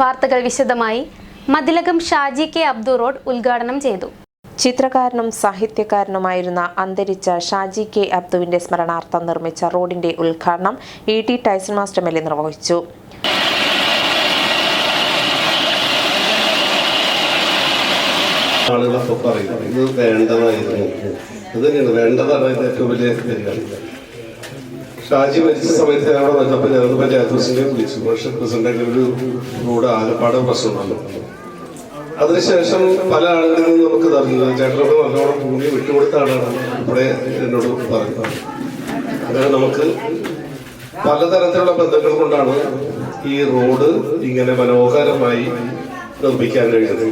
വാർത്തകൾ വിശദമായി Mathilakam Shaji K Abdu road ഉദ്ഘാടനം ചെയ്തു. ചിത്രകാരനും സാഹിത്യകാരനുമായിരുന്ന അന്തരിച്ച ഷാജി കെ അബ്ദുവിന്റെ സ്മരണാർത്ഥം നിർമ്മിച്ച റോഡിന്റെ ഉദ്ഘാടനം ഇ ടി ടൈസൺ മാസ്റ്റർ മെല്ലി നിർവഹിച്ചു. ആളുകളൊക്കെ പറയും ഇത് വേണ്ടതായിരുന്നു. ഇത് തന്നെയാണ് വേണ്ടതാണ് ഏറ്റവും വലിയ കാര്യം ഷാജി മരിച്ച സമയത്ത് അവിടെ വന്നപ്പോൾ ഞാൻ പഞ്ചായത്ത് പ്രസിഡന്റെ വിളിച്ചു. പക്ഷെ പ്രസിഡന്റ് ഒരു റോഡ് ആലപ്പാട് പ്രശ്നമുണ്ടല്ലോ. അതിനുശേഷം പല ആളുകളിൽ നിന്ന് നമുക്ക് തറഞ്ഞു ചേട്ടനോട് നല്ലോണം ഭൂമി വിട്ടുകൊടുത്താണ് ഇവിടെ എന്നോട് പറഞ്ഞത്. അങ്ങനെ നമുക്ക് പലതരത്തിലുള്ള ബന്ധങ്ങൾ കൊണ്ടാണ് ഈ റോഡ് ഇങ്ങനെ മനോഹരമായി നിർമ്മിക്കാൻ കഴിയുന്നത്.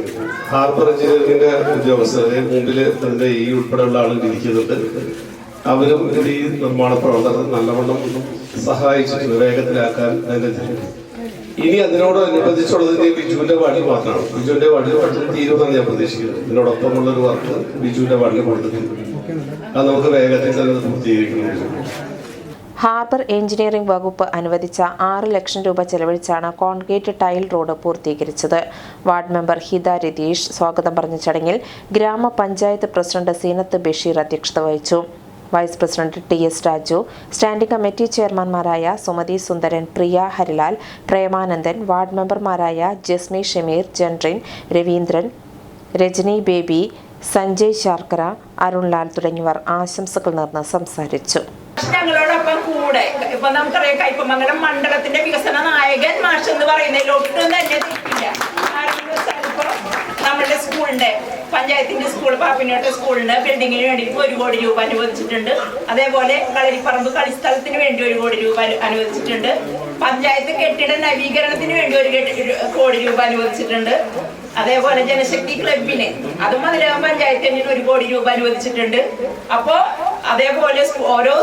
ഹാർബർ എഞ്ചിനീയറിംഗിന്റെ ഉദ്യോഗസ്ഥരെ മുമ്പിൽ തന്റെ ഈ ഉൾപ്പെടെയുള്ള ആളുകൾ ഇരിക്കുന്നുണ്ട്. അവരും ഈ നിർമ്മാണ പ്രവർത്തനം നല്ലവണ്ണം സഹായിച്ചിട്ടുണ്ട് വേഗത്തിലാക്കാൻ ഇനി അതിനോടനുബന്ധിച്ചുള്ളത് ബിജുവിന്റെ വാർഡിൽ മാത്രമാണ്. ബിജുവിന്റെ വാർഡിൽ പെട്ടെന്ന് തീരുമെന്നാണ് ഞാൻ പ്രതീക്ഷിക്കുന്നത്. ഇതിനോടൊപ്പമുള്ള ഒരു വർക്ക് ബിജുവിന്റെ വാർഡിൽ കൊടുത്തിട്ടുണ്ട്. അത് നമുക്ക് വേഗത്തിൽ തന്നെ അത് പൂർത്തീകരിക്കണം. ഹാർബർ എഞ്ചിനീയറിംഗ് വകുപ്പ് അനുവദിച്ച ആറ് ലക്ഷം രൂപ ചെലവഴിച്ചാണ് കോൺക്രീറ്റ് ടൈൽ റോഡ് പൂർത്തീകരിച്ചത്. വാർഡ് മെമ്പർ ഹിത രതീഷ് സ്വാഗതം പറഞ്ഞ ചടങ്ങിൽ ഗ്രാമപഞ്ചായത്ത് പ്രസിഡന്റ് സീനത്ത് ബഷീർ അധ്യക്ഷത വഹിച്ചു. Vice president T S Raju standing committee ചെയർമാൻമാരായ Sumathi Sundaran Priya Harilal Premanandan ward മെമ്പർമാരായ ജസ്മി ഷമീർ ജൻറിൻ രവീന്ദ്രൻ രജനി ബേബി സഞ്ജയ് ശാർക്കര അരുൺലാൽ തുടങ്ങിയവർ ആശംസകൾ നേർന്ന് സംസാരിച്ചു. ഞങ്ങളോടൊപ്പം കൂടെ ഇപ്പൊ നമുക്കറിയാം കയ്പമംഗലം മണ്ഡലത്തിന്റെ വികസന നായകൻ മാഷ് എന്ന് തന്നെ തെറ്റില്ല. നമ്മുടെ സ്കൂളിന്റെ പഞ്ചായത്തിന്റെ സ്കൂൾ പാപ്പിനോട്ടെ സ്കൂളിന് ബിൽഡിങ്ങിന് വേണ്ടി ഒരു കോടി രൂപ അനുവദിച്ചിട്ടുണ്ട്. അതേപോലെ കളരിപ്പറമ്പ് കളിസ്ഥലത്തിന് വേണ്ടി ഒരു കോടി രൂപ അനുവദിച്ചിട്ടുണ്ട്. പഞ്ചായത്ത് കെട്ടിട നവീകരണത്തിന് വേണ്ടി ഒരു കോടി രൂപ അനുവദിച്ചിട്ടുണ്ട്. അതേപോലെ ജനശക്തി ക്ലബിന് അതും മതിലകം പഞ്ചായത്തിന് ഒരു കോടി രൂപ അനുവദിച്ചിട്ടുണ്ട്. അപ്പോ അതേപോലെ ഓരോ